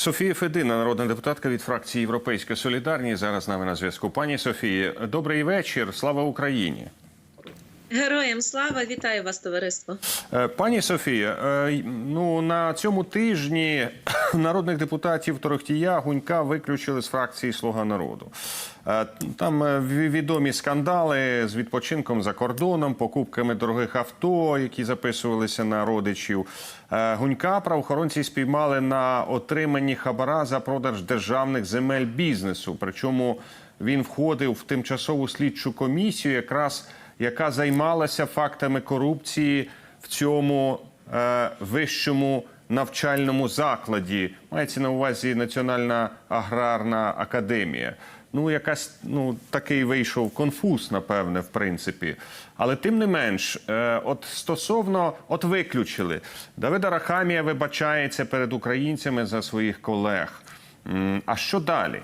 Софія Федина, народна депутатка від фракції Європейська Солідарність. Зараз з нами на зв'язку. Пані Софії, добрий вечір. Слава Україні. Героям слава, вітаю вас, товариство. Е, Пані Софія, е, ну на цьому тижні народних депутатів Торохтія Гунька виключили з фракції Слуга народу. Е, Там відомі скандали з відпочинком за кордоном, покупками дорогих авто, які записувалися на родичів. Гунька правоохоронці спіймали на отриманні хабара за продаж державних земель бізнесу. Причому він входив в тимчасову слідчу комісію, якраз яка займалася фактами корупції в цьому е, вищому навчальному закладі. Мається на увазі Національна аграрна академія. Ну, якась ну такий вийшов конфуз, напевне, в принципі. Але тим не менш, е, от стосовно от виключили, Давида Рахамія вибачається перед українцями за своїх колег. А що далі?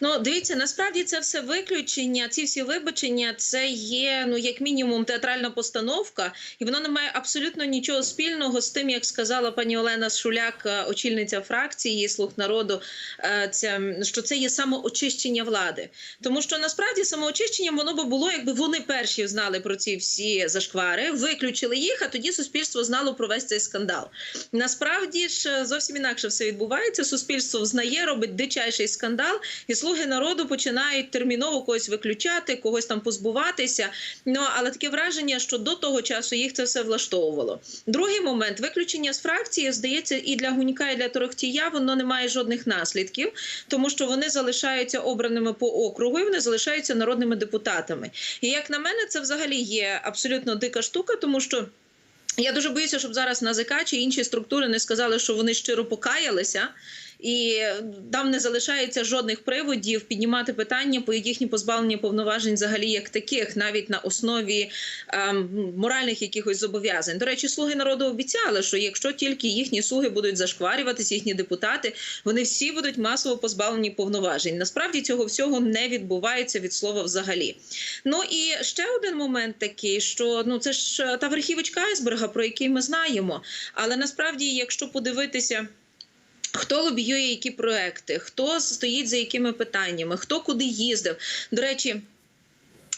Ну, дивіться, насправді це все виключення, ці всі вибачення, це є ну як мінімум театральна постановка, і воно не має абсолютно нічого спільного з тим, як сказала пані Олена Шуляк, е, очільниця фракції Слуг народу. е, Це що це є самоочищення влади, тому що насправді самоочищення воно би було, якби вони перші знали про ці всі зашквари, виключили їх, а тоді суспільство знало про весь цей скандал. Насправді ж зовсім інакше все відбувається. Суспільство взнає, робить дичайший скандал, і слуги народу починають терміново когось виключати, когось там позбуватися. Ну але таке враження, що до того часу їх це все влаштовувало. Другий момент виключення з фракції здається, і для Гунька, і для Торохтія воно не має жодних наслідків, тому що вони залишаються обраними по округу, і вони залишаються народними депутатами. І як на мене, це взагалі є абсолютно дика штука, тому що. Я дуже боюся, щоб зараз НАЗК чи інші структури не сказали, що вони щиро покаялися, і там не залишається жодних приводів піднімати питання по їхні позбавлення повноважень, взагалі як таких, навіть на основі ем, моральних якихось зобов'язань. До речі, слуги народу обіцяли, що якщо тільки їхні слуги будуть зашкварюватися, їхні депутати, вони всі будуть масово позбавлені повноважень. Насправді цього всього не відбувається від слова взагалі. Ну і ще один момент такий, що ну це ж е, та верхівочка айсберга, про який ми знаємо. Але насправді, якщо подивитися. Хто лобіює які проекти, хто стоїть за якими питаннями, хто куди їздив. До речі,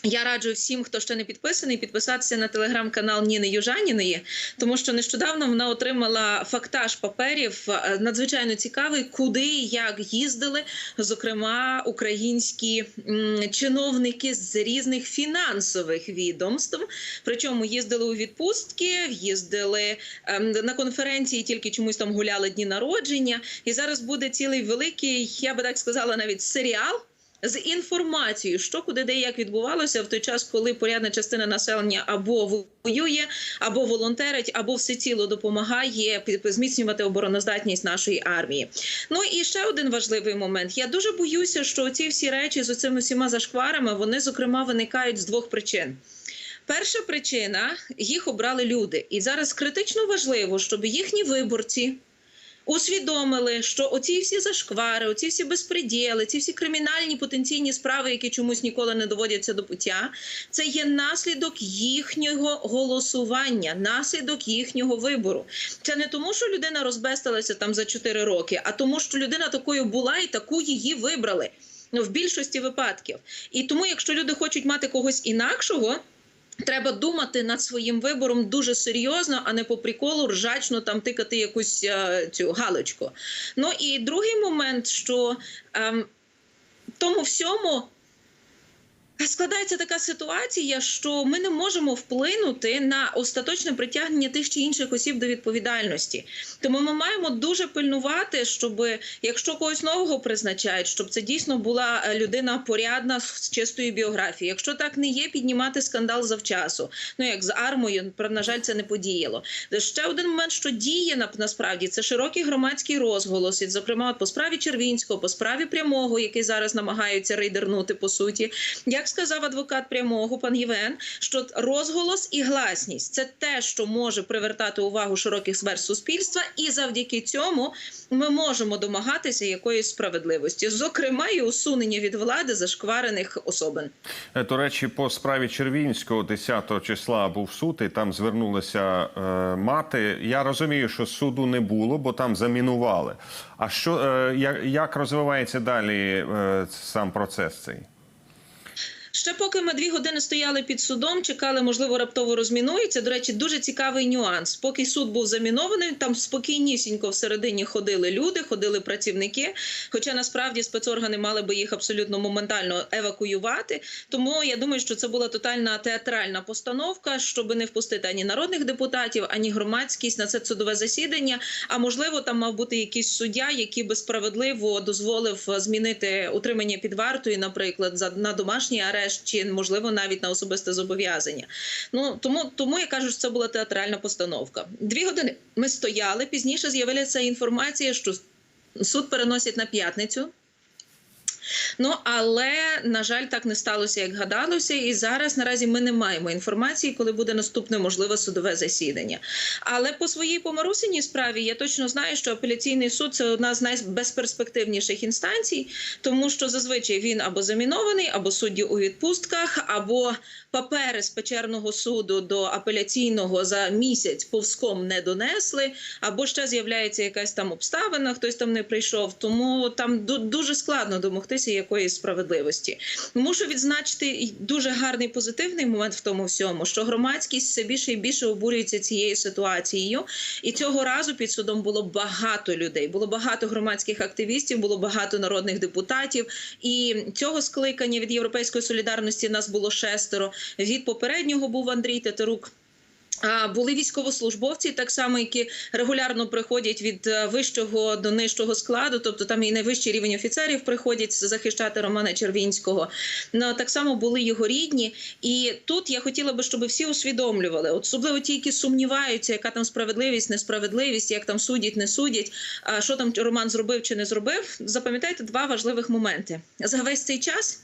я раджу всім, хто ще не підписаний, підписатися на телеграм-канал Ніни Южаніної, тому що нещодавно вона отримала фактаж паперів е, надзвичайно цікавий, куди і як їздили, зокрема українські чиновники з різних фінансових відомств. Причому їздили у відпустки, їздили ем, на конференції, тільки чомусь там гуляли дні народження. І зараз буде цілий великий, я би так сказала, навіть серіал. З інформацією, що куди де як відбувалося в той час, коли порядна частина населення або воює, або волонтерить, або всеціло допомагає пі- зміцнювати обороноздатність нашої армії. Ну і ще один важливий момент. Я дуже боюся, що ці всі речі з цими всіма зашкварами вони зокрема виникають з двох причин. Перша причина їх обрали люди, і зараз критично важливо, щоб їхні виборці усвідомили, що оці всі зашквари, оці всі безпреділи, ці всі кримінальні потенційні справи, які чомусь ніколи не доводяться до пуття, це є наслідок їхнього голосування, наслідок їхнього вибору. Це не тому, що людина розбестилася там за 4 роки, а тому, що людина такою була і таку її вибрали. В більшості випадків. І тому, якщо люди хочуть мати когось інакшого. Треба думати над своїм вибором дуже серйозно, а не по приколу ржачно там тикати якусь е, цю галочку. Ну і другий момент, що е, тому всьому. Складається така ситуація, що ми не можемо вплинути на остаточне притягнення тих чи інших осіб до відповідальності. Тому ми маємо дуже пильнувати, щоб якщо когось нового призначають, щоб це дійсно була е, людина порядна з чистою біографією. Якщо так не є, піднімати скандал завчасу. Ну як з армою, на жаль, це не подіяло. Ще один момент, що діє на- насправді, це широкий громадський розголос, і, зокрема, по справі Червінського, по справі прямого, який зараз намагаються рейдернути по суті. Як як сказав адвокат прямого пан Євген, що розголос і гласність це те, що може привертати увагу широких верст суспільства, і завдяки цьому ми можемо домагатися якоїсь справедливості, зокрема і усунення від влади зашкварених особин. Е, До речі, по справі Червінського 10 числа був суд, і там звернулася е, мати. Я розумію, що суду не було, бо там замінували. А що е, як розвивається далі е, сам процес цей? Ще поки ми дві години стояли під судом, чекали, можливо, раптово розмінується. До речі, дуже цікавий нюанс. Поки суд був замінований, там спокійнісінько всередині ходили люди, ходили працівники. Хоча насправді спецоргани мали би їх абсолютно моментально евакуювати. Тому я думаю, що це була тотальна театральна постановка, щоб не впустити ані народних депутатів, ані громадськість на це судове засідання. А можливо, там мав бути якийсь суддя, який би справедливо дозволив змінити утримання під вартою, наприклад, на домашній арешт, чи можливо навіть на особисте зобов'язання. Ну тому, тому я кажу, що це була театральна постановка. Дві години ми стояли. Пізніше з'явилася інформація, що суд переносять на п'ятницю. Ну але на жаль, так не сталося, як гадалося, і зараз наразі ми не маємо інформації, коли буде наступне можливе судове засідання. Але по своїй помарусиній справі я точно знаю, що апеляційний суд це одна з найбезперспективніших інстанцій, тому що зазвичай він або замінований, або судді у відпустках, або папери з печерного суду до апеляційного за місяць повзком не донесли, або ще з'являється якась там обставина, хтось там не прийшов. Тому там дуже складно домогтися якоїсь справедливості. Мушу відзначити дуже гарний позитивний момент в тому всьому, що громадськість все більше і більше обурюється цією ситуацією. І цього разу під судом було багато людей, було багато громадських активістів, було багато народних депутатів. І цього скликання від Європейської солідарності нас було шестеро. Від попереднього був Андрій Тетерук. Були військовослужбовці, так само, які регулярно приходять від е, вищого до нижчого складу, тобто там і найвищий рівень офіцерів приходять захищати Романа Червінського. Ну так само були його рідні. І тут я хотіла би, щоб всі усвідомлювали, особливо ті, які сумніваються, яка там справедливість, несправедливість, як там судять, не судять, а що там Роман зробив чи не зробив. Запам'ятайте два важливих моменти за весь цей час.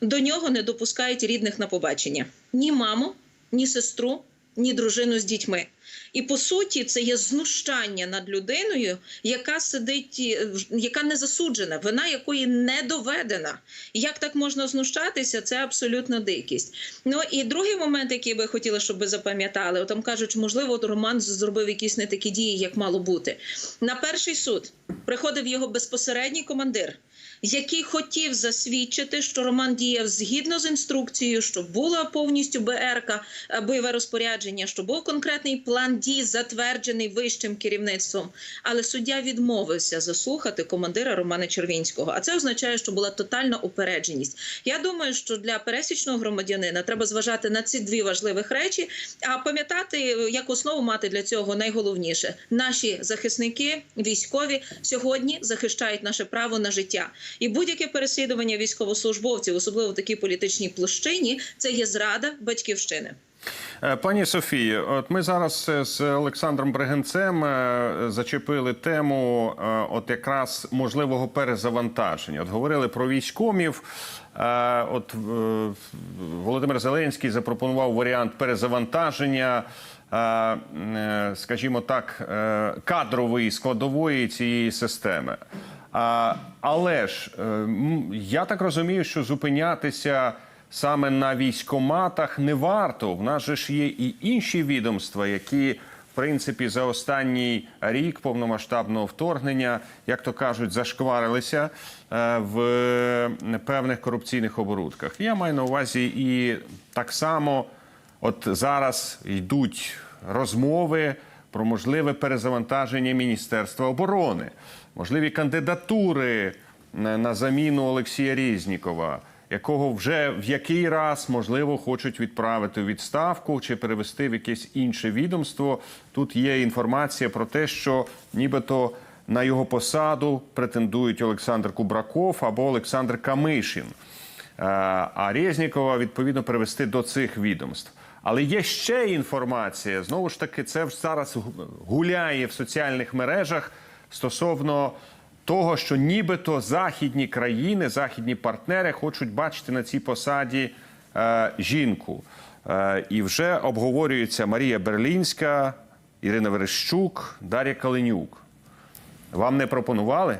До нього не допускають рідних на побачення ні маму, ні сестру, ні дружину з дітьми. І по суті, це є знущання над людиною, яка сидить, е, яка не засуджена, вина якої не доведена. І Як так можна знущатися? Це абсолютно дикість. Ну і другий момент, який би хотіла, щоб ви запам'ятали, там кажуть, можливо, Роман зробив якісь не такі дії, як мало бути. На перший суд приходив його безпосередній командир який хотів засвідчити, що Роман діяв згідно з інструкцією, що була повністю БРК, е, бойове розпорядження, що був конкретний план дій, затверджений вищим керівництвом. Але суддя відмовився заслухати командира Романа Червінського. А це означає, що була тотальна упередженість. Я думаю, що для пересічного громадянина треба зважати на ці дві важливих речі, а пам'ятати як основу мати для цього найголовніше: наші захисники, військові сьогодні захищають наше право на життя. І будь-яке переслідування військовослужбовців, особливо в такій політичній площині, це є зрада батьківщини. Е, Пані Софії, от ми зараз е, з Олександром Бригенцем е, зачепили тему от якраз можливого перезавантаження. От говорили про військомів. От Володимир Зеленський запропонував варіант перезавантаження, скажімо так, кадрової складової цієї системи. Але ж е, я так розумію, що зупинятися саме на військоматах не варто. В нас же ж є і інші відомства, які в принципі за останній рік повномасштабного вторгнення, як то кажуть, зашкварилися е, в певних корупційних оборудках. Я маю на увазі і так само, от зараз йдуть розмови про можливе перезавантаження Міністерства оборони, можливі кандидатури на на заміну Олексія Різнікова, якого вже в який раз можливо хочуть відправити у відставку чи перевести в якесь інше відомство. Тут є інформація про те, що нібито на його посаду претендують Олександр Кубраков або Олександр Камишин. Е, А Резнікова відповідно перевести до цих відомств. Але є ще інформація. Знову ж таки, це зараз гуляє в соціальних мережах стосовно того, що нібито західні країни, західні партнери хочуть бачити на цій посаді е, жінку. Е, і вже обговорюється Марія Берлінська, Ірина Верещук, Дар'я Калинюк. Вам не пропонували?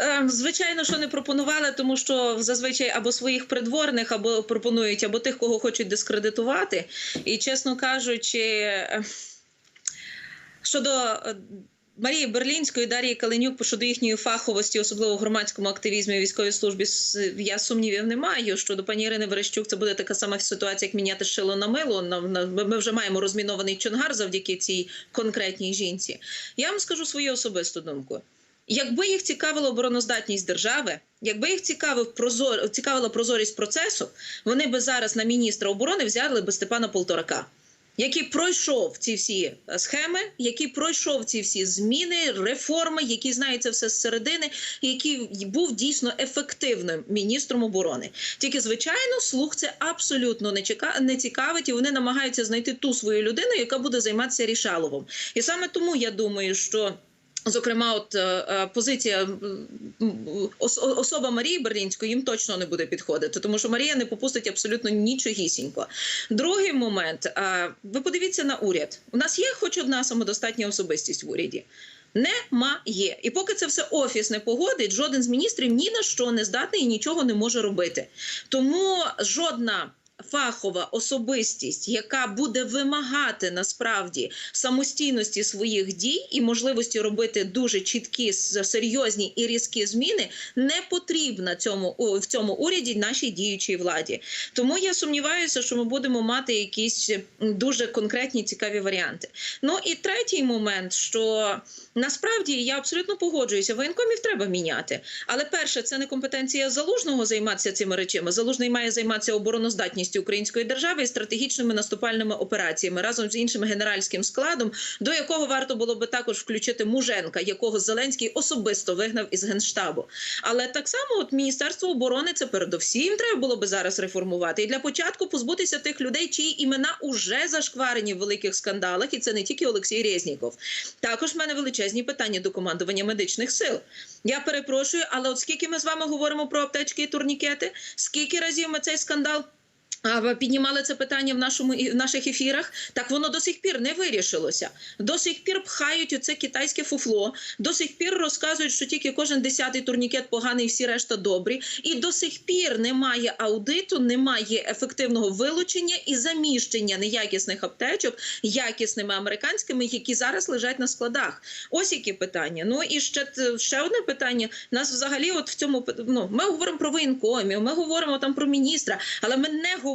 Е, Звичайно, що не пропонували, тому що зазвичай або своїх придворних, або пропонують, або тих, кого хочуть дискредитувати. І чесно кажучи, е, щодо е, Марії Берлінської, Дар'ї Каленюк, щодо їхньої фаховості, особливо в громадському активізмі і військовій службі, я сумнівів не маю. Щодо пані Ірини Верещук, це буде така сама ситуація, як міняти шило на мило. Ми вже маємо розмінований чонгар завдяки цій конкретній жінці. Я вам скажу свою особисту думку. Якби їх цікавила обороноздатність держави, якби їх цікавив прозор, цікавила прозорість процесу, вони би зараз на міністра оборони взяли би Степана Полторака, який пройшов ці всі е, схеми, який пройшов ці всі зміни, реформи, який знає це все зсередини, який був дійсно ефективним міністром оборони. Тільки звичайно, слух це абсолютно не чека- не цікавить, і вони намагаються знайти ту свою людину, яка буде займатися рішаловом. І саме тому я думаю, що. Зокрема, от е, е, позиція особа Марії Берлінської їм точно не буде підходити, тому що Марія не попустить абсолютно нічогісінько. Другий момент: е, ви подивіться на уряд. У нас є хоч одна самодостатня особистість в уряді. Немає. І поки це все офіс не погодить, жоден з міністрів ні на що не здатний і нічого не може робити. Тому жодна. Фахова особистість, яка буде вимагати насправді самостійності своїх дій і можливості робити дуже чіткі, серйозні і різкі зміни, не потрібна цьому в цьому уряді нашій діючій владі. Тому я сумніваюся, що ми будемо мати якісь дуже конкретні цікаві варіанти. Ну і третій момент, що насправді я абсолютно погоджуюся, воєнкомів треба міняти. Але перше, це не компетенція залужного займатися цими речами. Залужний має займатися обороноздатністю української держави і стратегічними наступальними операціями разом з іншим генеральським складом, до якого варто було би також включити Муженка, якого Зеленський особисто вигнав із генштабу. Але так само, от Міністерство оборони це передовсім треба було би зараз реформувати. І для початку позбутися тих людей, чиї імена уже зашкварені в великих скандалах, і це не тільки Олексій Резніков. Також в мене величезні питання до командування медичних сил. Я перепрошую, але от скільки ми з вами говоримо про аптечки і турнікети, скільки разів ми цей скандал. Піднімали це питання в нашому в наших ефірах. Так воно до сих пір не вирішилося. До сих пір пхають оце китайське фуфло. До сих пір розказують, що тільки кожен десятий турнікет поганий, всі решта добрі. І до сих пір немає аудиту, немає ефективного вилучення і заміщення неякісних аптечок якісними американськими, які зараз лежать на складах. Ось які питання. Ну і ще ще одне питання. Нас взагалі, от в цьому ну, ми говоримо про воєнкомів, ми говоримо там про міністра, але ми не говоримо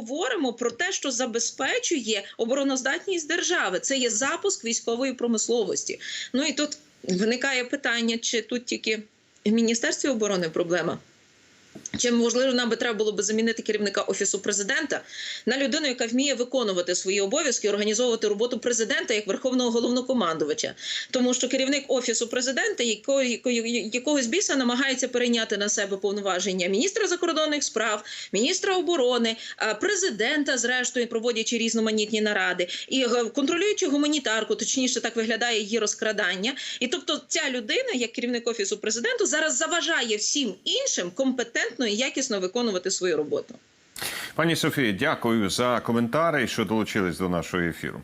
про те, що забезпечує обороноздатність держави. Це є запуск військової промисловості. Ну і тут виникає питання, чи тут тільки в міністерстві оборони проблема. Чи можливо нам би треба було би замінити керівника офісу президента на людину, яка вміє виконувати свої обов'язки, організовувати роботу президента як верховного головнокомандувача, тому що керівник офісу президента, якого, якого- якогось біса намагається перейняти на себе повноваження міністра закордонних справ, міністра оборони, президента, зрештою проводячи різноманітні наради, і е, контролюючи гуманітарку, точніше так виглядає її розкрадання. І тобто, ця людина, як керівник офісу президенту, зараз заважає всім іншим компетентно і якісно виконувати свою роботу. Пані Софія, дякую за коментари, що долучились до нашого ефіру.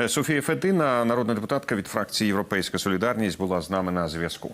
Е, Софія Фетина, народна депутатка від фракції Європейська Солідарність, була з нами на зв'язку.